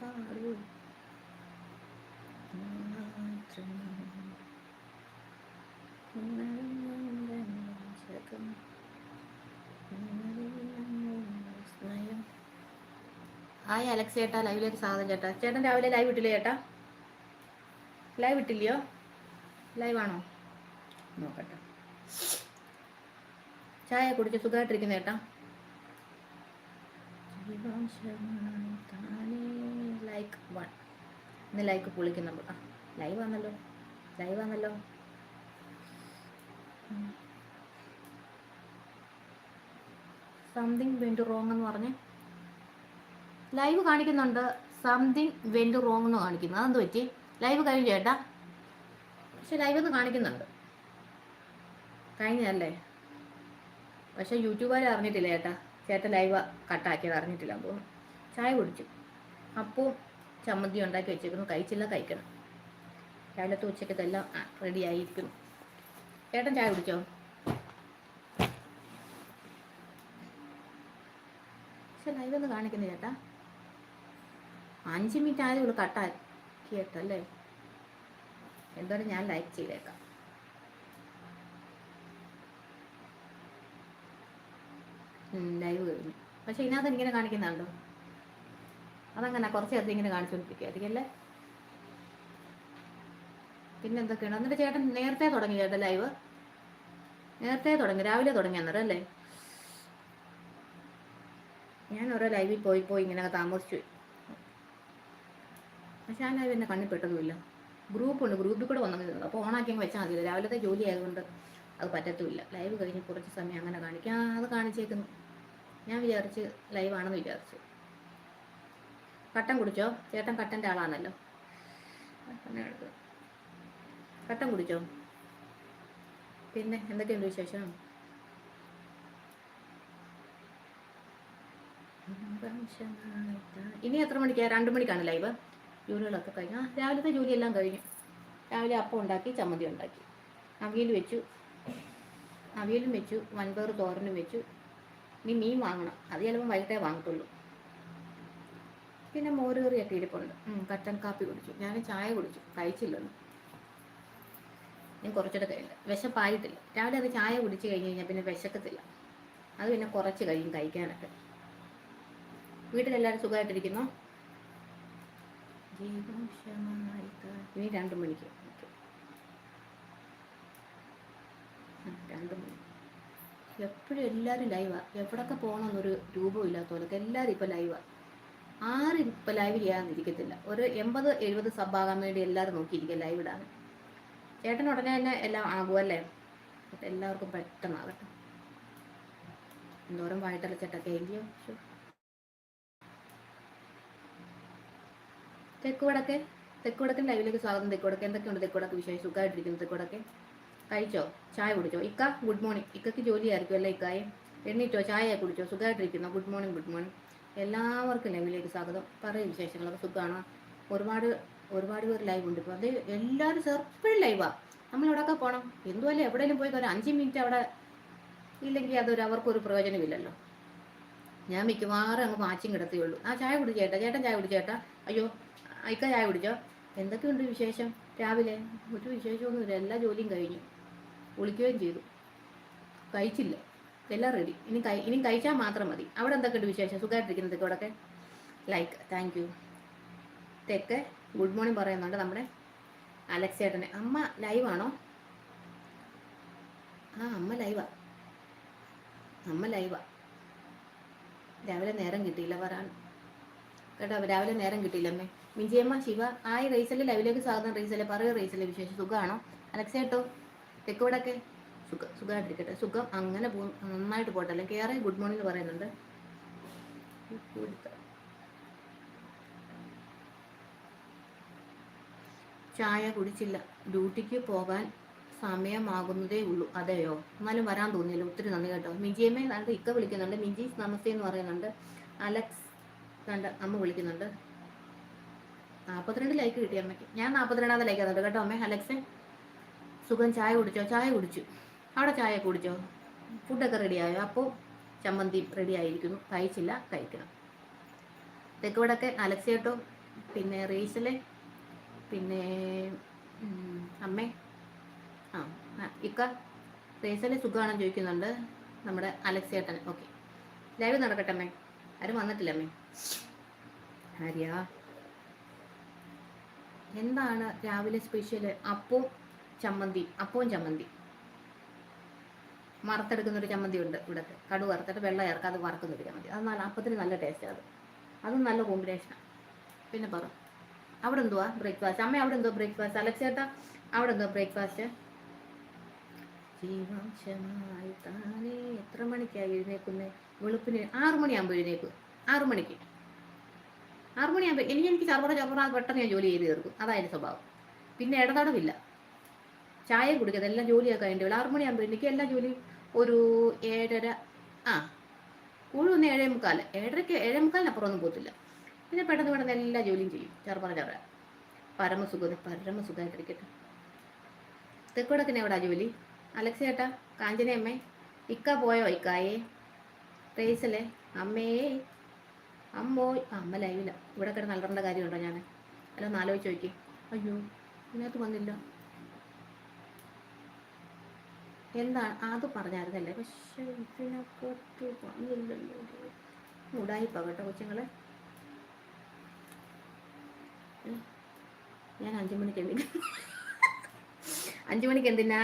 പാടൂ മാത്രം hi Alex ചേട്ടാ ലൈവിലേക്ക് സാധനം ചേട്ടാ. ചേട്ടൻ രാവിലെ ലൈവ് ഇട്ടില്ലേ ചേട്ടാ? ലൈവ് ഇട്ടില്ലയോ? ലൈവ് ആണോ നോക്കട്ടെ. ചായ കുടിച്ച് സുഖമായിട്ടിരിക്കുന്ന ചേട്ടാ ലൈക്ക് വൺ ഇന്ന് ലൈക്ക് പൊളിക്കുന്നുണ്ട്. ആ ലൈവ് ആണല്ലോ ലൈവ് ആണല്ലോ സംതിങ് വെന്റ് റോങ് എന്ന് പറഞ്ഞ് ലൈവ് കാണിക്കുന്നുണ്ട്. സംതിങ് വെന്റ് റോങ് എന്ന് കാണിക്കുന്നു. അതെന്ത് പറ്റി? ലൈവ് കഴിഞ്ഞു ചേട്ടാ. പക്ഷെ ലൈവ് ഒന്ന് കാണിക്കുന്നുണ്ട്. കഴിഞ്ഞല്ലേ പക്ഷെ യൂട്യൂബുകാർ അറിഞ്ഞിട്ടില്ല ചേട്ടാ. ചേട്ടൻ ലൈവ് കട്ടാക്കിയത് അറിഞ്ഞിട്ടില്ല തോന്നുന്നു. ചായ കുടിച്ചു. അപ്പോൾ ചമ്മന്തി ഉണ്ടാക്കി വെച്ചേക്കുന്നു. കഴിച്ചില്ല കഴിക്കണം. രാവിലത്തെ ഉച്ചക്കത്തെല്ലാം റെഡി ആയിരിക്കുന്നു. ചേട്ടൻ ചായ കുടിച്ചോ? പക്ഷെ ലൈവൊന്ന് കാണിക്കുന്നു ചേട്ടാ. അഞ്ച് മിനിറ്റ് ആയതേ ഉള്ളൂ കേട്ടല്ലേ എന്തായാലും ഞാൻ ലൈക്ക് ചെയ്തേക്കാം. ലൈവ് കഴിഞ്ഞു. പക്ഷെ ഇതിനകത്ത് ഇങ്ങനെ കാണിക്കുന്നുണ്ടോ? അതങ്ങനെ കുറച്ച് നേരത്തെ ഇങ്ങനെ കാണിച്ചുകൊണ്ടിരിക്കുകയായിരിക്കും അല്ലേ? പിന്നെ എന്തൊക്കെയാണ് എന്നിട്ട് ചേട്ടൻ നേരത്തെ തുടങ്ങി ചേട്ടൻ ലൈവ്? നേരത്തെ തുടങ്ങി രാവിലെ തുടങ്ങി അന്നേരം അല്ലേ? ഞാൻ ഓരോ ലൈവിൽ പോയി പോയി ഇങ്ങനെ താമസിച്ചു. പക്ഷെ ആ ലൈവ് എന്നെ കണ്ണിൽ പെട്ടതുമില്ല. ഗ്രൂപ്പുണ്ട് ഗ്രൂപ്പിൽ കൂടെ വന്നത് അപ്പോൾ ഓണാക്കി അങ്ങ് വെച്ചാൽ മതിയല്ലോ. രാവിലത്തെ ജോലി ആയതുകൊണ്ട് അത് പറ്റത്തുമില്ല. ലൈവ് കഴിഞ്ഞ് കുറച്ച് സമയം അങ്ങനെ കാണിക്കാം. ആ, അത് കാണിച്ചേക്കുന്നു. ഞാൻ വിചാരിച്ച് ലൈവാണെന്ന് വിചാരിച്ചു. കട്ടൻ കുടിച്ചോ? ചേട്ടൻ കട്ടന്റെ ആളാണല്ലോ. കട്ടൻ കുടിച്ചോ? പിന്നെ എന്തൊക്കെയുണ്ട് വിശേഷം? ഇനി എത്ര മണിക്കാ? രണ്ട് മണിക്കാണ് ലൈവ്. ജോലികളൊക്കെ കഴിഞ്ഞു. ആ രാവിലത്തെ ജോലിയെല്ലാം കഴിഞ്ഞു. രാവിലെ അപ്പം ഉണ്ടാക്കി ചമ്മന്തി ഉണ്ടാക്കി. അവിയൽ വെച്ചു. അവിയലും വെച്ചു. വൻപയർ തോരനും വെച്ചു. ഇനി മീൻ വാങ്ങണം. അത് ചിലപ്പോൾ വൈകിട്ടേ വാങ്ങത്തുള്ളൂ. പിന്നെ മോര് മോരുകറിയൊക്കെ ഇരിപ്പുണ്ട്. കട്ടൻ കാപ്പി കുടിച്ചു. ഞാൻ ചായ കുടിച്ചു. കഴിച്ചില്ലൊന്നും. ഞാൻ കുറച്ചിട്ട് കഴിഞ്ഞില്ല വിശപ്പായിട്ടില്ല. രാവിലെ അത് ചായ കുടിച്ചു കഴിഞ്ഞ് കഴിഞ്ഞാൽ പിന്നെ വിശക്കത്തില്ല. അത് പിന്നെ കുറച്ച് കഴിയും കഴിക്കാനൊക്കെ. വീട്ടിലെല്ലാവരും സുഖമായിട്ടിരിക്കുന്നു ഇനി രണ്ട് മണിക്ക്. രണ്ടു മണി. എപ്പോഴും എല്ലാവരും ലൈവാണ് എവിടൊക്കെ പോകണമെന്നൊരു രൂപമില്ലാത്തവരൊക്കെ എല്ലാവരും ഇപ്പോൾ ലൈവാ. ആരും ഇപ്പോൾ ലൈവ് ചെയ്യാതിരിക്കത്തില്ല ഒരു എൺപത് എഴുപത് സബ്ബാകാൻ വേണ്ടി എല്ലാവരും നോക്കിയിരിക്കുക ലൈവ് ഇടാൻ. ചേട്ടൻ ഉടനെ തന്നെ എല്ലാം ആകുമല്ലേ എല്ലാവർക്കും പെട്ടെന്നാകട്ടെ. എന്തോരം വായിട്ടലച്ചിട്ടൊക്കെ തെക്ക് വടക്കെ തെക്കുവടക്കെ തെക്കുവടക്കൻ ലൈവിലേക്ക് സ്വാഗതം. തെക്കുവടക്ക് എന്തൊക്കെയുണ്ട്? തെക്കുവടക്ക് വിശേഷം സുഖമായിട്ടിരിക്കുന്നു. തെക്കുവടക്കെ. കഴിച്ചോ? ചായ കുടിച്ചോ? ഇക്ക ഗുഡ് മോർണിംഗ് ഇക്കക്ക് ജോലിയായിരിക്കും അല്ലേ ഇക്കായും? എണ്ണീറ്റോ? ചായ കുടിച്ചോ? സുഖമായിട്ടിരിക്കുന്നു? ഗുഡ് മോർണിംഗ് ഗുഡ് മോർണിംഗ് എല്ലാവർക്കും ലൈവിലേക്ക് സ്വാഗതം. പറയും വിശേഷങ്ങളൊക്കെ സുഖമാണ് ഒരുപാട് ഒരുപാട് പേർ ലൈവ് ഉണ്ട്. ഇപ്പോൾ അത് എല്ലാവരും എപ്പോഴും ലൈവാ നമ്മളിവിടെയൊക്കെ പോകണം എന്തുമല്ലേ എവിടെയെങ്കിലും പോയി ഒരു അഞ്ച് മിനിറ്റ് അവിടെ ഇല്ലെങ്കിൽ അതൊരു അവർക്കൊരു പ്രയോജനമില്ലല്ലോ. ഞാൻ മിക്കവാറും അങ്ങ് മാച്ചിങ് കിടത്തിയുള്ളൂ ആ ചായ കുടിച്ചു ചേട്ടാ ചേട്ടൻ ചായ കുടിച്ചു ചേട്ടാ അയ്യോ അയക്ക ചായ കുടിച്ചോ? എന്തൊക്കെയുണ്ട് വിശേഷം? രാവിലെ ഒരു വിശേഷമൊന്നുമില്ല. എല്ലാ ജോലിയും കഴിഞ്ഞു. കുളിക്കുകയും ചെയ്തു. കഴിച്ചില്ല. എല്ലാം റെഡി ഇനി കൈ ഇനി കഴിച്ചാൽ മാത്രം മതി. അവിടെ എന്തൊക്കെയുണ്ട് വിശേഷം? സുഖമായിട്ടിരിക്കുന്നത് ഇവിടെയൊക്കെ ലൈക്ക് താങ്ക് യു തെക്ക് ഗുഡ് മോർണിംഗ് പറയുന്നുണ്ട് നമ്മുടെ അലക്സ് ചേട്ടനെ അമ്മ ലൈവാണോ ആ അമ്മ ലൈവാ അമ്മ ലൈവാ രാവിലെ നേരം കിട്ടിയില്ല പറയാൻ കേട്ടോ രാവിലെ നേരം കിട്ടിയില്ലമ്മേ മിഞ്ചിയമ്മ ശിവ ആയി റേസല്ലേ ലൈവിലേക്ക് സ്വാഗതം റേസല്ലേ പറയൂ റേസല്ലേ വിശേഷം സുഖമാണോ? അലക്സ് ചേട്ടോ തെക്കോടൊക്കെ സുഖം സുഖമായിട്ടിരിക്കട്ടെ സുഖം അങ്ങനെ പോ നന്നായിട്ട് പോട്ടെ. അല്ലെങ്കിൽ ഏറെ ഗുഡ് മോർണിംഗ് പറയുന്നുണ്ട്. ചായ കുടിച്ചില്ല. ഡ്യൂട്ടിക്ക് പോകാൻ സമയമാകുന്നതേ ഉള്ളൂ. അതെയോ? എന്നാലും വരാൻ തോന്നിയില്ല. ഒത്തിരി നന്ദി കേട്ടോ. മിജിയമ്മേ നല്ല ഇക്ക വിളിക്കുന്നുണ്ട്. മിജി നമസ്തേ എന്ന് പറയുന്നുണ്ട്. അലക്സ് കണ്ട അമ്മ വിളിക്കുന്നുണ്ട്. നാൽപ്പത്തിരണ്ട് ലൈക്ക് കിട്ടി അമ്മയ്ക്ക്. ഞാൻ നാൽപ്പത്തിരണ്ടാമത്തെ ലൈക്ക് തന്നിട്ട് കേട്ടോ അമ്മേ അലക്സ്? സുഖം. ചായ കുടിച്ചോ? ചായ കുടിച്ചു. അവിടെ ചായ കുടിച്ചോ? ഫുഡൊക്കെ റെഡിയായോ അപ്പോൾ ചമ്മന്തി റെഡി ആയിരിക്കുന്നു. കഴിച്ചില്ല കഴിക്കണം. തെക്ക് വടക്ക് അലക്സിയേട്ടോ പിന്നെ റീസൽ പിന്നെ അമ്മേ ആ ആ, ഇക്ക റീസൽ സുഖമാണെന്ന് ചോദിക്കുന്നുണ്ട്. നമ്മുടെ അലക്സേട്ടൻ ഓക്കെ. ലൈവ് നടക്കട്ടെ അമ്മേ? ആരും വന്നിട്ടില്ല അമ്മേ? ആര്യാ? എന്താണ് രാവിലെ സ്പെഷ്യൽ അപ്പവും ചമ്മന്തി അപ്പവും ചമ്മന്തി. വറുത്തെടുക്കുന്ന ഒരു ചമ്മന്തി ഉണ്ട് ഇവിടെ കടു വറുത്തിട്ട് വെള്ളം ചേർക്കാതെ വറുക്കുന്ന ഒരു ചമ്മന്തി. അത് നല്ല അപ്പത്തിന് നല്ല ടേസ്റ്റാണ് അത് അതും നല്ല കോമ്പിനേഷനാണ് പിന്നെ പറ. അവിടെ എന്തുവാ ബ്രേക്ക്ഫാസ്റ്റ് അമ്മ അവിടെ എന്തോ ബ്രേക്ക്ഫാസ്റ്റ് അലക്സേട്ടാ അവിടെ എന്തോ ബ്രേക്ക്ഫാസ്റ്റ് എത്ര മണിക്കായി എഴുന്നേക്കുന്നത് വെളുപ്പിന് ആറു മണിയാകുമ്പോൾ എഴുന്നേക്കും ആറു മണിക്ക്. ആറു മണിയാകുമ്പോൾ എനിക്ക് എനിക്ക് ചർവറ ചർവറ പെട്ടെന്ന് ഞാൻ ജോലി ചെയ്ത് തീർക്കും. അതായത് സ്വഭാവം. പിന്നെ ഇടതടവില്ല. ചായ കുടിക്കുന്നത് എല്ലാം ജോലിയൊക്കെ അതിന്റെ ആറു മണിയാകുമ്പോൾ എനിക്ക് എല്ലാ ജോലിയും ഒരു ഏഴര ആ കൂഴുന്ന ഏഴേ മുക്കാൽ ഏഴരയ്ക്ക് ഏഴേ മുക്കാലിനപ്പുറം ഒന്നും പോകത്തില്ല. പിന്നെ പെട്ടെന്ന് പെട്ടെന്ന് എല്ലാ ജോലിയും ചെയ്യും. ചെറുപറ ചെറ. പരമസുഖം പരമസുഖമായിട്ടിരിക്കട്ടെ തെക്കുടക്കിന് എവിടാ ജോലി? അലക്സ ചേട്ടാ കാഞ്ചനയമ്മേ ഇക്ക പോയോ? ഇക്കായേ റേസലേ അമ്മേ അമ്മോ അമ്മ ലൈവില്ല ഇവിടെ കിടന്ന് അലറേണ്ട കാര്യമുണ്ടോ ഞാൻ അല്ല ഒന്ന് ആലോചിച്ച് നോക്കി അയ്യോ ഇതിനകത്ത് വന്നില്ല. എന്താണ്? അത് പറഞ്ഞായിരുന്നല്ലേ? പക്ഷെ ഇതിനകത്ത് വന്നില്ലല്ലോ ഉടായിപ്പ കേട്ടോ കൊച്ചുങ്ങളെ. ഞാൻ അഞ്ചു മണിക്ക് എന്തിനാ അഞ്ചു മണിക്ക് എന്തിനാ?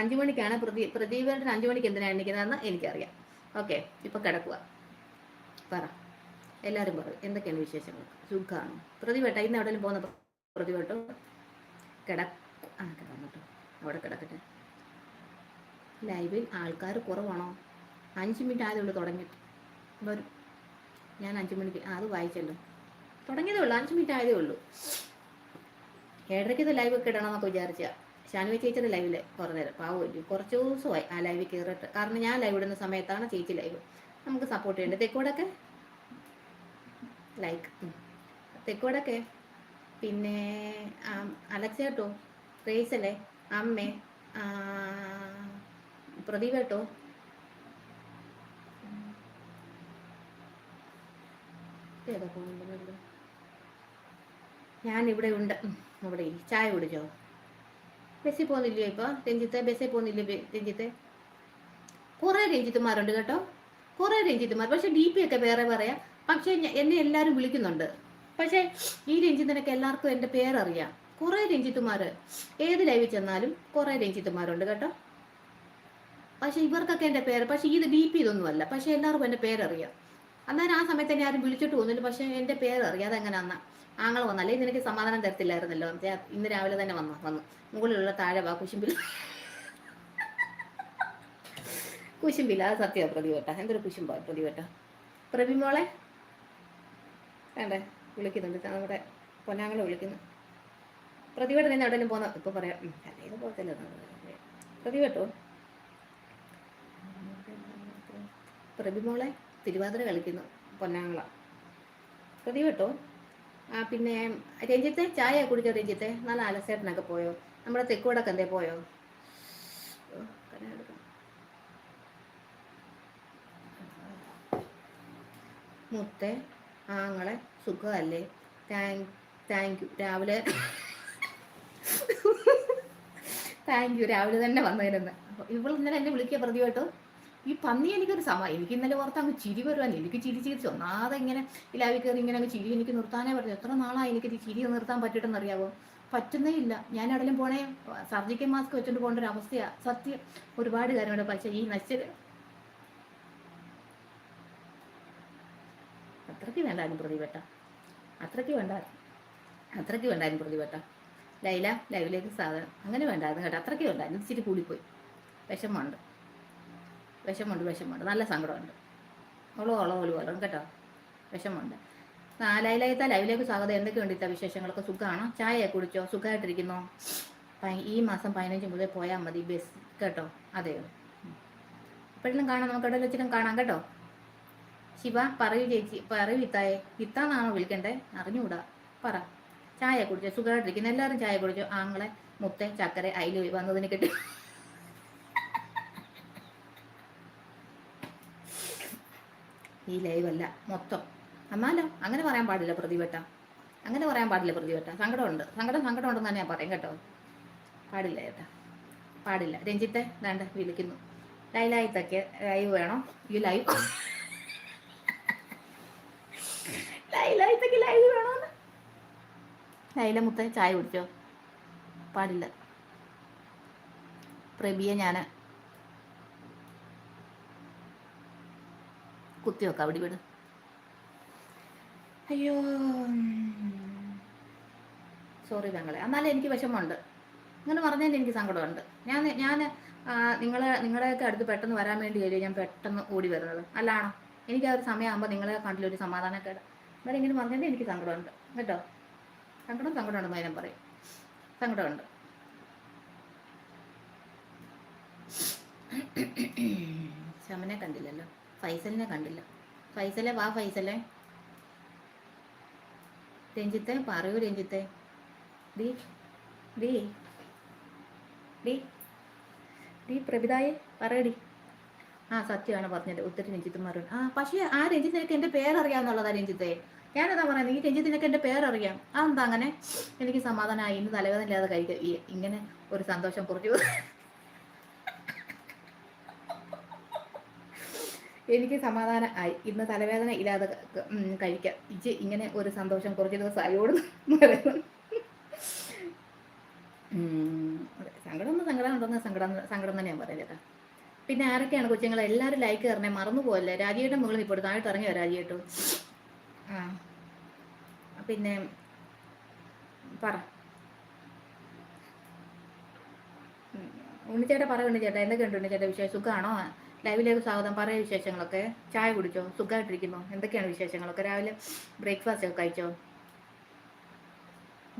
അഞ്ചു മണിക്കാണ് പ്രതി പ്രദീപേട്ടൻ അഞ്ചു മണിക്ക് എന്തിനാണ് എണ്ണിക്കുന്നതെന്ന് എനിക്കറിയാം. ഓക്കെ ഇപ്പൊ കിടക്കുക പറ. എല്ലാരും പറ എന്തൊക്കെയാണ് വിശേഷങ്ങൾ? സുഖമാണോ പ്രതിവട്ട ഇന്ന് എവിടെയെങ്കിലും പോകുന്ന പ്രതിവട്ടോ കിട ആ കിടന്നിട്ടോ. അവിടെ കിടക്കട്ടെ. ലൈവിൽ ആൾക്കാർ കുറവാണോ? അഞ്ച് മിനിറ്റ് ആദ്യം ഉള്ളു തുടങ്ങിയിട്ട് വരും. ഞാൻ അഞ്ച് മിനിറ്റ് അത് വായിച്ചല്ലോ. തുടങ്ങിയതേ ഉള്ളൂ അഞ്ച് മിനിറ്റ് ആയതേ ഉള്ളൂ. ഏഴരയ്ക്ക് ഇത് ലൈവ് ഒക്കെ ഇടണമെന്നൊക്കെ വിചാരിച്ച. ഷാനുവി ചേച്ചിയുടെ ലൈവിൽ കുറേ നേരം. പാവമില്ല കുറച്ച് ദിവസമായി ആ ലൈവ് കയറിയിട്ട് കാരണം ഞാൻ ലൈവ് ഇടുന്ന സമയത്താണ് ചേച്ചി ലൈവ് നമുക്ക് സപ്പോർട്ട് ചെയ്യേണ്ടത് തെക്കോടൊക്കെ? ലൈക്ക് തെക്കോടൊക്കെ? പിന്നെ അലക്സേട്ടോ റേസല്ലേ അമ്മേ പ്രദീപ് കേട്ടോ ഞാൻ ഇവിടെ ഉണ്ട്. അവിടെ ചായ കുടിച്ചോ? ബസ്സിൽ പോകുന്നില്ലയോ ഇപ്പൊ? രഞ്ജിത്തെ ബസ്സിൽ പോകുന്നില്ലേ രഞ്ജിത്ത്? കുറെ രഞ്ജിത്തുമാരുണ്ട് കേട്ടോ. കുറെ രഞ്ജിത്തുമാർ. പക്ഷെ ഡി പി ഒക്കെ വേറെ പറയാം. പക്ഷെ എന്നെ എല്ലാരും വിളിക്കുന്നുണ്ട്. പക്ഷെ ഈ രഞ്ജിത്തിനൊക്കെ എല്ലാവർക്കും എന്റെ പേരറിയാം. കുറെ രഞ്ജിത്തുമാര്. ഏത് ലൈവിൽ ചെന്നാലും കുറെ രഞ്ജിത്തുമാരുണ്ട് കേട്ടോ. പക്ഷെ ഇവർക്കൊക്കെ എന്റെ പേര് പക്ഷെ ഇത് ഡീപ്പ് ഇതൊന്നുമല്ല. പക്ഷെ എല്ലാവർക്കും എന്റെ പേരറിയാം. അന്നേരം ആ സമയത്ത് തന്നെ ആരും വിളിച്ചിട്ട് പോകുന്നില്ല. പക്ഷെ എന്റെ പേരറിയാം അതെങ്ങനെയാന്ന് ആങ്ങൾ വന്നല്ലേ നിനക്ക് സമാധാനം തരത്തില്ലായിരുന്നല്ലോ? ഇന്ന് രാവിലെ തന്നെ വന്നു വന്നു. മുകളിലുള്ള താഴെ വാ കുശുമ്പിൽ. കുശുമ്പില്ല അത് സത്യ പ്രതിവട്ട. എന്തൊരു പ്രതി പ്രതിവട്ട. പ്രഭിമോളെ വേണ്ടേ? വിളിക്കുന്നുണ്ട്. നമ്മുടെ പൊന്നാങ്ങളെ വിളിക്കുന്നു. പ്രതിവട്ടം നിന്ന് എവിടെയെങ്കിലും പോന്ന? ഇപ്പൊ പറയാം. അല്ലേ അല്ല പ്രതിവട്ടോ. പ്രഭിമോളെ തിരുവാതിര കളിക്കുന്നു പൊന്നാങ്ങള. പ്രതിവട്ടോ? ആ പിന്നെ രഞ്ജിത്തെ ചായ കുടിച്ചോ രഞ്ജിത്തെ? നല്ല അലസേട്ടനൊക്കെ പോയോ? നമ്മുടെ തെക്കോടൊക്കെ എന്തേ പോയോ? മുത്തേ ആങ്ങളെ സുഖമല്ലേ? Thank thank you. രാവിലെ താങ്ക് യു. രാവിലെ തന്നെ വന്നതിരുന്ന് ഇവൾ ഇന്നലെ എന്നെ വിളിക്കുക പ്രതി കേട്ടോ ഈ പന്നി എനിക്കൊരു സമയം എനിക്ക് ഇന്നലെ ഓർത്ത് അങ്ങ് ചിരി വരുവാൻ എനിക്ക് ചിരി ചിരിച്ച് ഒന്നാതെ ഇങ്ങനെ ഇലാവി കയറി ഇങ്ങനെ അങ്ങ് ചിരി എനിക്ക് നിർത്താനേ പറ്റും എത്ര നാളായി എനിക്ക് ചിരി നിർത്താൻ പറ്റിയിട്ടെന്ന് അറിയാവോ? പറ്റുന്നേ ഇല്ല. ഞാൻ എവിടെയും പോണേ സർജിക്കൽ മാസ്ക് വെച്ചോണ്ട് പോകേണ്ട ഒരു അവസ്ഥയാ. സത്യം ഒരുപാട് കാര്യമുണ്ട് പക്ഷേ ഈ നശിച്ചത് അത്രയ്ക്ക് വേണ്ടായിരുന്നു പ്രതിപെട്ട അത്രയ്ക്ക് വേണ്ടായിരുന്നു. അത്രയ്ക്ക് വേണ്ടായിരുന്നു പ്രതിപെട്ട ലൈല ലൈവിലേക്ക് സാധനം. അങ്ങനെ വേണ്ടായിരുന്നു കേട്ടോ. അത്രയ്ക്ക് വേണ്ടായിരുന്നു. ഇച്ചിരി കൂടിപ്പോയി. വിഷമമുണ്ട്. വിഷമമുണ്ട് വിഷമമുണ്ട്. നല്ല സങ്കടമുണ്ട്. ഓളോ ഓളോ ഓളോ ഓളോ കേട്ടോ. വിഷമമുണ്ട്. ലൈലായിത്താ ലൈവിലേക്ക് സ്വാഗതം. എന്തൊക്കെയുണ്ട് ഇത്ത വിശേഷങ്ങളൊക്കെ? സുഖമാണോ ചായ കുടിച്ചോ? സുഖമായിട്ടിരിക്കുന്നോ ഈ മാസം പതിനഞ്ച് മുതൽ പോയാൽ മതി ബസ് കേട്ടോ? അതെയോ എപ്പോഴും കാണാം. നമുക്ക് ഇടയിൽ വെച്ചിട്ടും കാണാം കേട്ടോ? ശിവ പറയൂ ചേച്ചി. പറയൂ ഇത്തായെ. ഇത്താന്നാണോ വിളിക്കണ്ടേ? അറിഞ്ഞുകൂടാ പറ. ചായ കുടിച്ചോ? സുഖമായിട്ടിരിക്കുന്നു എല്ലാവരും ചായ കുടിച്ചോ? ആങ്ങളെ മുത്ത ചക്കര അയിൽ വന്നതിന് കിട്ടി. ഈ ലൈവല്ല മൊത്തം. എന്നാലോ അങ്ങനെ പറയാൻ പാടില്ല പ്രതിവട്ട. അങ്ങനെ പറയാൻ പാടില്ല പ്രതിവട്ട. സങ്കടമുണ്ട്. സങ്കടം സങ്കടം ഉണ്ടെന്ന് തന്നെ ഞാൻ പറയും കേട്ടോ. പാടില്ല ചേട്ടാ. പാടില്ല. രഞ്ജിത്തെ വേണ്ട വിളിക്കുന്നു. ലൈലായിത്തൊക്കെ ലൈവ് വേണം. ഈ ലൈവ് ലൈലായിത്തൊക്കെ ലൈവ് വേണോന്ന്? ലൈല മുത്ത ചായ കുടിച്ചോ? പാടില്ല. പ്രബിയെ ഞാൻ കുത്തി വെക്കാം അവിടെ വിട് അയ്യോ. സോറി പെങ്ങളെ. എന്നാലും എനിക്ക് വിഷമമുണ്ട്. അങ്ങനെ പറഞ്ഞതിന് എനിക്ക് സങ്കടമുണ്ട്. ഞാൻ ഞാൻ നിങ്ങളെ നിങ്ങളുടെയൊക്കെ അടുത്ത് പെട്ടെന്ന് വരാൻ വേണ്ടി കഴിയും ഞാൻ പെട്ടെന്ന് ഓടി വരുന്നത്. അല്ലാണോ? എനിക്ക് ആ ഒരു സമയമാകുമ്പോൾ നിങ്ങളെ കണ്ടിലൊരു സമാധാനക്കേട് എന്നാലും ഇങ്ങനെ പറഞ്ഞതിന് എനിക്ക് സങ്കടമുണ്ട്. കേട്ടോ? സങ്കടം സങ്കടമുണ്ടെന്ന് ഞാൻ പറയും. സങ്കടമുണ്ട്. ശമനെ കണ്ടില്ലല്ലോ. ഫൈസലിനെ കണ്ടില്ല. ഫൈസലെ വാ ഫൈസലെ. രഞ്ജിത്തെ പറയൂ രഞ്ജിത്തെ. ഡി ഡി ഡി ഡി പ്രഭിതായെ പറയടി ആ സത്യമാണ് പറഞ്ഞത്. ഒത്തിരി രഞ്ജിത്തുമാരുണ്ട് ആ പക്ഷേ ആ രഞ്ജിത്തിനൊക്കെ എന്റെ പേരറിയാമെന്നുള്ളതാ രഞ്ജിത്തെ. ഞാനതാ പറയുന്നത് ഈ രഞ്ജിത്തിനൊക്കെ എന്റെ പേരറിയാം. അതെന്താ അങ്ങനെ? എനിക്ക് സമാധാനമായി ഇന്ന് തലവേദന ഇല്ലാതെ കഴിക്കുക ഇങ്ങനെ ഒരു സന്തോഷം കുറച്ചു എനിക്ക് സമാധാനം ആയി ഇന്ന് തലവേദന ഇല്ലാതെ കഴിക്കാം. ഇജ് ഇങ്ങനെ ഒരു സന്തോഷം കുറച്ച് ദിവസം ആയോട് സങ്കടം ഒന്ന് സങ്കടം ഉണ്ടെന്ന് സങ്കടം സങ്കടം തന്നെ ഞാൻ പറയാം ചേട്ടാ പിന്നെ ആരൊക്കെയാണ് കൊച്ചുങ്ങൾ എല്ലാവരും ലൈക്ക് തരണേ മറന്നു പോകല്ലേ രാജിയുടെ മുകളിൽ ഇപ്പോൾ താഴോട്ട് ഇറങ്ങിയോ രാജിയേട്ടു ആ. പിന്നെ പറ. ഉണ്ണിച്ചേട്ടാ പറ ഉണ്ണിച്ചേട്ടാ. എന്തൊക്കെയുണ്ട് ഉണ്ണിച്ചേട്ടാ വിശേഷം? സുഖമാണോ ലൈവിലേക്ക് സ്വാഗതം. പറയ വിശേഷങ്ങളൊക്കെ. ചായ കുടിച്ചോ? സുഖമായിട്ടിരിക്കുന്നു എന്തൊക്കെയാണ് വിശേഷങ്ങളൊക്കെ? രാവിലെ ബ്രേക്ക്ഫാസ്റ്റ് ഒക്കെ കഴിച്ചോ?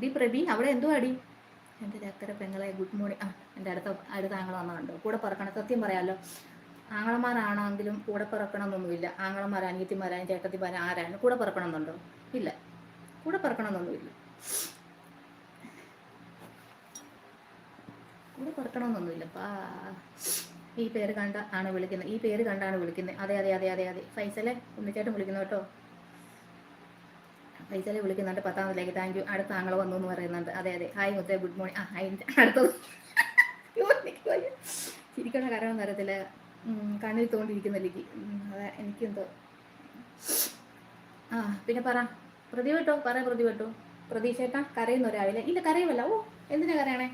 ഡി പ്രബി അവിടെ എന്തോ അടി എന്റെ രക്തര പെങ്ങളെ ഗുഡ് മോർണിംഗ് ആ എന്റെ അടുത്ത അടുത്ത ആങ്ങൾ വന്നുണ്ടോ കൂടെ പറക്കണം. സത്യം പറയാമല്ലോ ആങ്ങളമാരാണെങ്കിലും കൂടെ പറക്കണമെന്നൊന്നുമില്ല. ആങ്ങളമാർ അനിയത്തിമാരായും ചേട്ടത്തിമാരും ആരാണ് കൂടെ പറക്കണമെന്നുണ്ടോ? ഇല്ല. കൂടെ പറക്കണമെന്നൊന്നുമില്ല. കൂടെ പറക്കണമെന്നൊന്നുമില്ല. പാ. ഈ പേര് കണ്ട ആണ് വിളിക്കുന്നത് ഈ പേര് കണ്ടാണ് വിളിക്കുന്നത് അതെ അതെ അതെ അതെ അതെ. ഫൈസലെ ഉണ്ണിച്ചേട്ടൻ വിളിക്കുന്നു കേട്ടോ. ഫൈസലെ വിളിക്കുന്നുണ്ട് പത്താമതിലേക്ക് താങ്ക് യു അടുത്ത ആങ്ങളെ വന്നു എന്ന് പറയുന്നുണ്ട്. അതെ അതെ. ഹായ് മുത്തേ. ഗുഡ് മോർണിംഗ് ആ ഹായ് വയ്യ. ചിരിക്കണ കാരണം തരത്തില്ല കണ്ണിൽ തോണ്ടിരിക്കുന്നില്ലെങ്കിൽ അതെ എനിക്കെന്തോ. ആ പിന്നെ പറ. പ്രതി കേട്ടോ? പറ പ്രതി കേട്ടോ. പ്രതീക്ഷേട്ടാ കരയുന്നു രാവിലെ? ഇല്ല കരയുമല്ല. ഓ എന്തിനാ കരയണേ?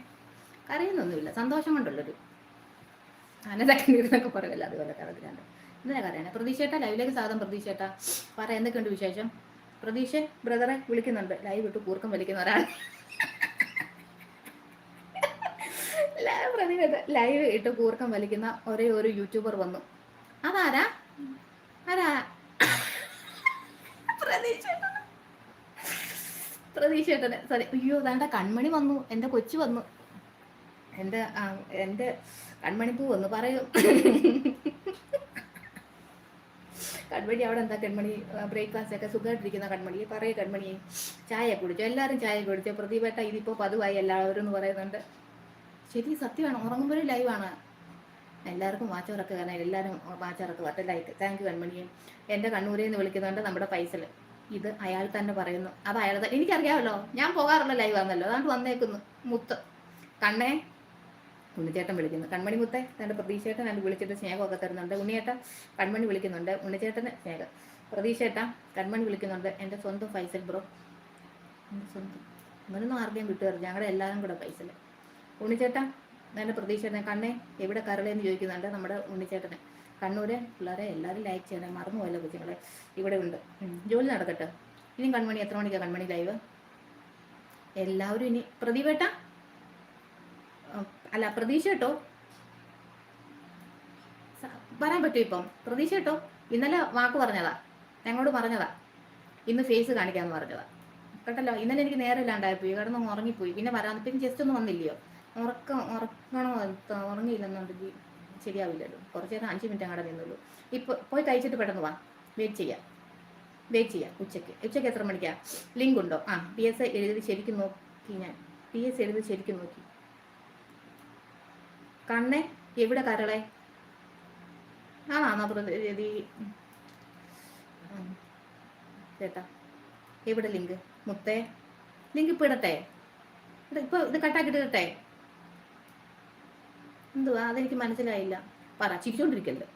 കരയുന്നൊന്നുമില്ല. സന്തോഷം കൊണ്ടുള്ളൊരു അനതൊക്കെ നീരിനൊക്കെ പറയുമല്ലോ അതുപോലെ കറക്റ്റാണ്ട് എന്താ കരയണേ പ്രതീക്ഷേട്ടാ ലൈവിലേക്ക് സാധനം പ്രതീക്ഷേട്ടാ. പറ എന്തൊക്കെയുണ്ട് വിശേഷം? പ്രതീക്ഷ ബ്രദറെ വിളിക്കുന്നുണ്ട്. ലൈവ് ഇട്ട് കൂർക്കം വലിക്കുന്ന ഒരാൾ ലൈവ് ഇട്ട് കൂർക്കം വലിക്കുന്ന ഒരേ ഒരു യൂട്യൂബർ വന്നു. അതാരാ? ആരാ? പ്രതീക്ഷേട്ടന് സോറി അയ്യോ അതാണ്ട കൺമണി വന്നു. എന്റെ കൊച്ചു വന്നു. എന്റെ ആ, എന്റെ കൺമണിപ്പൂ ഒന്ന് പറയൂ. കൺമണി അവിടെ എന്താ കൺമണി? ബ്രേക്ക്ഫാസ്റ്റ് ഒക്കെ സുഖമായിട്ടിരിക്കുന്ന കൺമണി. പറയൂ കൺമണി. ചായ കുടിച്ചു? എല്ലാവരും ചായ കുടിച്ചു? പ്രതിപേട്ട ഇതിപ്പോ പതിവായി എല്ലാവരും എന്ന് പറയുന്നുണ്ട്. ശരി സത്യമാണ്. ഉറങ്ങുമ്പോഴും ലൈവാണ് എല്ലാവർക്കും വാച്ചവറൊക്കെ കാരണം എല്ലാവരും വാച്ചവറൊക്കെ വരട്ടെ ലൈക്ക് താങ്ക് യു കൺമണിയും എന്റെ കണ്ണൂരിൽ നിന്ന് വിളിക്കുന്നുണ്ട് നമ്മുടെ പൈസൽ ഇത് അയാൾ തന്നെ പറയുന്നു. അത് അയാൾ തന്നെ എനിക്കറിയാമല്ലോ. ഞാൻ പോകാറുള്ള ലൈവാണല്ലോ അതുകൊണ്ട് വന്നേക്കുന്നു. മുത്ത്. കണ്ണേ. ഉണ്ണിച്ചേട്ടൻ വിളിക്കുന്നു. കൺമണി മുത്തേ തന്റെ പ്രതീക്ഷേട്ടൻ എന്നെ വിളിച്ചിട്ട് സ്നേഹമൊക്കെ തരുന്നുണ്ട്. ഉണ്ണിയേട്ടൻ കൺമണി വിളിക്കുന്നുണ്ട്. ഉണ്ണിച്ചേട്ടന് സ്നേഹം. പ്രതീക്ഷേട്ട കൺമണി വിളിക്കുന്നുണ്ട്. എന്റെ സ്വന്തം ഫൈസൽ ബ്രോ. എന്റെ സ്വന്തം. ഇവനൊന്നും ആരുടെയും വിട്ടുതരും ഞങ്ങളുടെ എല്ലാവരും കൂടെ ഫൈസൽ ഉണ്ണിച്ചേട്ട എന്റെ പ്രതീക്ഷേട്ടൻ കണ്ണേ എവിടെ കരളെന്ന് ചോദിക്കുന്നുണ്ട് നമ്മുടെ ഉണ്ണിച്ചേട്ടനെ. കണ്ണൂര് പിള്ളേരെ എല്ലാവരും ലൈക്ക് ചെയ്യണം. മറന്നു പോയല്ലോ കൊച്ചുങ്ങളെ. ഇവിടെ ഉണ്ട്. ജോലി നടക്കട്ടെ. ഇനി കൺമണി എത്ര മണിക്കാണ് കൺമണി ലൈവ് എല്ലാവരും ഇനി പ്രതിഭേട്ട അല്ല പ്രതീക്ഷ കേട്ടോ. പറയാൻ പറ്റും ഇപ്പം. പ്രതീക്ഷ കേട്ടോ. ഇന്നലെ വാക്ക് പറഞ്ഞതാ. ഞങ്ങളോട് പറഞ്ഞതാ. ഇന്ന് ഫേസ് കാണിക്കാന്ന് പറഞ്ഞതാ. കേട്ടല്ലോ? ഇന്നലെ എനിക്ക് നേരെ നേരമില്ലാണ്ടായിപ്പോയി കിടന്ന് ഉറങ്ങിപ്പോയി. പിന്നെ വരാൻ പിന്നെ ജസ്റ്റ് ഒന്നും വന്നില്ലയോ? ഉറക്കം ഉറക്കണോ? ഉറങ്ങിയില്ലെന്നുണ്ടെങ്കിൽ ശരിയാവില്ലല്ലോ. കുറച്ച് നേരം അഞ്ച് മിനിറ്റ് അങ്ങോട്ട് നിന്നുള്ളൂ. ഇപ്പോൾ പോയി കഴിച്ചിട്ട് പെട്ടെന്ന് വാ. വെയിറ്റ് ചെയ്യാം. വെയിറ്റ് ചെയ്യാം ഉച്ചയ്ക്ക്. ഉച്ചയ്ക്ക് എത്ര മണിക്കാ? ലിങ്ക് ഉണ്ടോ? ആ പി എസ് എഴുതി ശരിക്കും നോക്കി ഞാൻ. പി എസ് എഴുതി ശരിക്കും നോക്കി. കണ്ണേ എവിടെ കരളെ? ആണാ പ്രതി ചേട്ടാ എവിടെ ലിങ്ക്? മുത്തേ? ലിങ്ക് ഇപ്പൊ ഇടട്ടെ? ഇപ്പൊ ഇത് കട്ടാക്കിട്ട് എന്തുവാ? അതെനിക്ക് മനസ്സിലായില്ല. പറ ചിരിച്ചോണ്ടിരിക്കല്ലേ?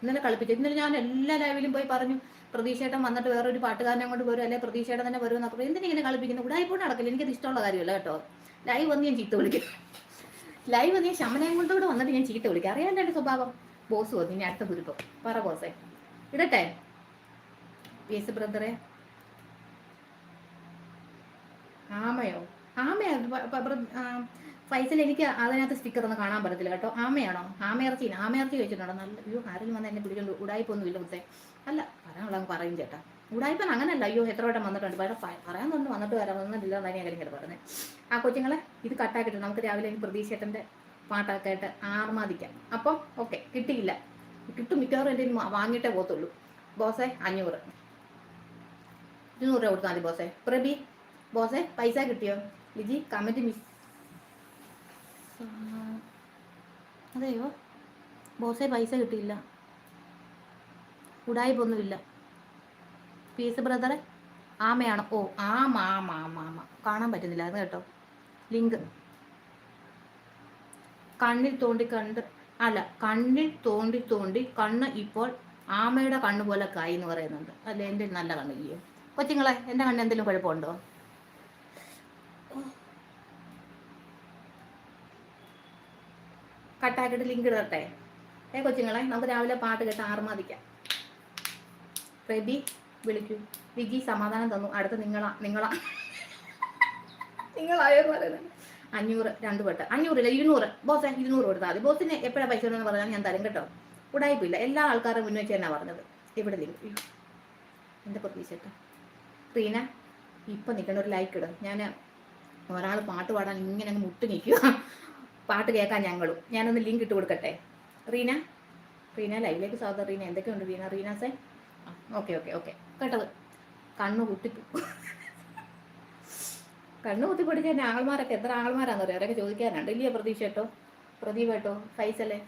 ഇന്നലെ കളിപ്പിച്ചു ഇന്നലെ ഞാൻ എല്ലാ ലൈവിലും പോയി പറഞ്ഞു പ്രതീക്ഷേട്ടം വന്നിട്ട് വേറൊരു പാട്ടുകാരനെ കൊണ്ട് വരും അല്ലെ പ്രതീക്ഷേട്ടം തന്നെ വരുമെന്നൊക്കെ പറയും. എന്തിനാ ഇങ്ങനെ കളിപ്പിക്കുന്നു? ഉടായിപ്പോട്ട് നടക്കില്ല. എനിക്കത് ഇഷ്ടമുള്ള കാര്യമല്ല കേട്ടോ. ലൈവ് വന്ന് ഞാൻ ചീത്ത വിളിക്കും. ലൈവ് നീ ഞാൻ ശമനയും കൊണ്ടുകൂടെ വന്നിട്ട് ഞാൻ ചീത്ത വിളിക്കാം. അറിയാൻ എന്റെ സ്വഭാവം. ബോസ് വന്നു. ഇനി അടുത്ത കുരുപ്പം പറ ബോസേ. ഇടട്ടെ. യേസ് ബ്രദറെ ആമയോ? ആമയാണ് ഫൈസൽ എനിക്ക് അതിനകത്ത് സ്റ്റിക്കർ ഒന്നും കാണാൻ പറ്റത്തില്ല കേട്ടോ. ആമയാണോ? ആമയിറച്ചി ആമയിറച്ചി കഴിച്ചിട്ടുണ്ടോ നല്ല അയ്യോ ആരെങ്കിലും വന്ന് എന്നെ പിടിച്ചോണ്ട് ഉടായ്പൊന്നും ഇല്ല മുത്തേ അല്ല പറയാനുള്ള അങ്ങ് പറയും ചേട്ടാ. ഉടായ്പൻ അങ്ങനല്ല. അയ്യോ എത്ര വട്ടം വന്നിട്ടുണ്ട്. പക്ഷേ പ- പറയാൻ തൊണ്ട് വന്നിട്ട് വരാൻ വന്നിട്ടില്ല എന്നാണ് ഞാൻ കാര്യം പറഞ്ഞത്. ആ കൊച്ചുങ്ങളെ ഇത് കട്ടാക്കിയിട്ട് നമുക്ക് രാവിലെ പ്രതീക്ഷേട്ടന്റെ പാട്ടൊക്കെ ആയിട്ട് ആർമാദിക്കാം. അപ്പം ഓക്കെ കിട്ടിയില്ല. കിട്ടും മിക്കവാറും എന്റെ വാങ്ങിയിട്ടേ പോകത്തുള്ളൂ. ബോസേ അഞ്ഞൂറ്. ഇരുന്നൂറ് രൂപ കൊടുത്താൽ മതി ബോസേ. പ്രബി ബോസേ പൈസ കിട്ടിയോ? ലിജി കമന്റ് മിസ് അതെയോ? ബോസേ പൈസ കിട്ടിയില്ല. ഉടായ്പൊന്നുമില്ല പീസ് ബ്രദറെ ആമയാണ്? ഓ ആമ ആമ ആമ ആമ. കാണാൻ പറ്റുന്നില്ല. അത് കേട്ടോ. ലിങ്ക് കണ്ണിൽ തോണ്ടി കണ്ട് അല്ല കണ്ണിൽ തോണ്ടി തോണ്ടി കണ്ണ് ഇപ്പോൾ ആമയുടെ കണ്ണ് പോലെ കായി എന്ന് പറയുന്നുണ്ട്. അല്ല? എന്റെ നല്ല കണ്ണില്ലയോ കൊച്ചുങ്ങളെ എന്റെ കണ്ണ് എന്തെങ്കിലും കുഴപ്പമുണ്ടോ? കട്ടാക്കിയിട്ട് ലിങ്ക് ഇടട്ടെ. ഏ കൊച്ചിങ്ങളെ നമുക്ക് രാവിലെ പാട്ട് കേട്ട് ആർമാദിക്കാം. റെബി. വിളിക്കൂ. വിജി സമാധാനം തന്നു. അടുത്ത നിങ്ങളാ നിങ്ങളാ. നിങ്ങളായെന്ന് പറയുന്നത് അഞ്ഞൂറ് രണ്ട് വട്ട. അഞ്ഞൂറില്ല ഇരുന്നൂറ്. ബോസ് ഇരുന്നൂറ് കൊടുത്താൽ മതി. ബോസിന് എപ്പോഴാണ് പൈസ എന്ന് പറഞ്ഞാൽ ഞാൻ തരും കേട്ടോ. ഉടായ്പില്ല എല്ലാ ആൾക്കാരും മുന്നേ വെച്ച് തന്നെ പറഞ്ഞത്. ഇവിടെ ലിങ്ക്? എന്റെ എന്റെ പ്രതീക്ഷ റീന ഇപ്പം നിൽക്കണ ഒരു ലൈക്ക് ഇടും. ഞാൻ ഒരാൾ പാട്ട് പാടാൻ ഇങ്ങനെ അങ്ങ് മുട്ട് നിൽക്കുക പാട്ട് കേൾക്കാൻ ഞങ്ങളും. ഞാനൊന്ന് ലിങ്ക് ഇട്ട് കൊടുക്കട്ടെ. റീന? റീന ലൈവിലേക്ക് സ്വാഗതം. റീന എന്തൊക്കെയുണ്ട് റീന? റീനാസേ ഓക്കെ ഓക്കെ ഓക്കെ കേട്ടത്. കണ്ണു കുത്തി കണ്ണു കുത്തി പഠിച്ച ആങ്ങൾമാരൊക്കെ എത്ര ആങ്ങൾമാരാന്ന് പറയാം അവരൊക്കെ ചോദിക്കാനുണ്ട്. ഇല്ലയോ പ്രതീക്ഷ കേട്ടോ പ്രദീപ് കേട്ടോ ഫൈസല്ലേ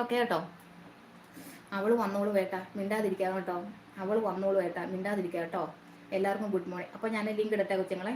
ഓക്കെ കേട്ടോ. അവൾ വന്നോളൂ വേട്ട. മിണ്ടാതിരിക്കാം കേട്ടോ. അവൾ വന്നോളൂ വേട്ട. മിണ്ടാതിരിക്കാം കേട്ടോ. എല്ലാവർക്കും ഗുഡ് മോർണിംഗ്. അപ്പോൾ ഞാൻ ലിങ്ക് ഇടട്ടെ കൊച്ചുങ്ങളെ?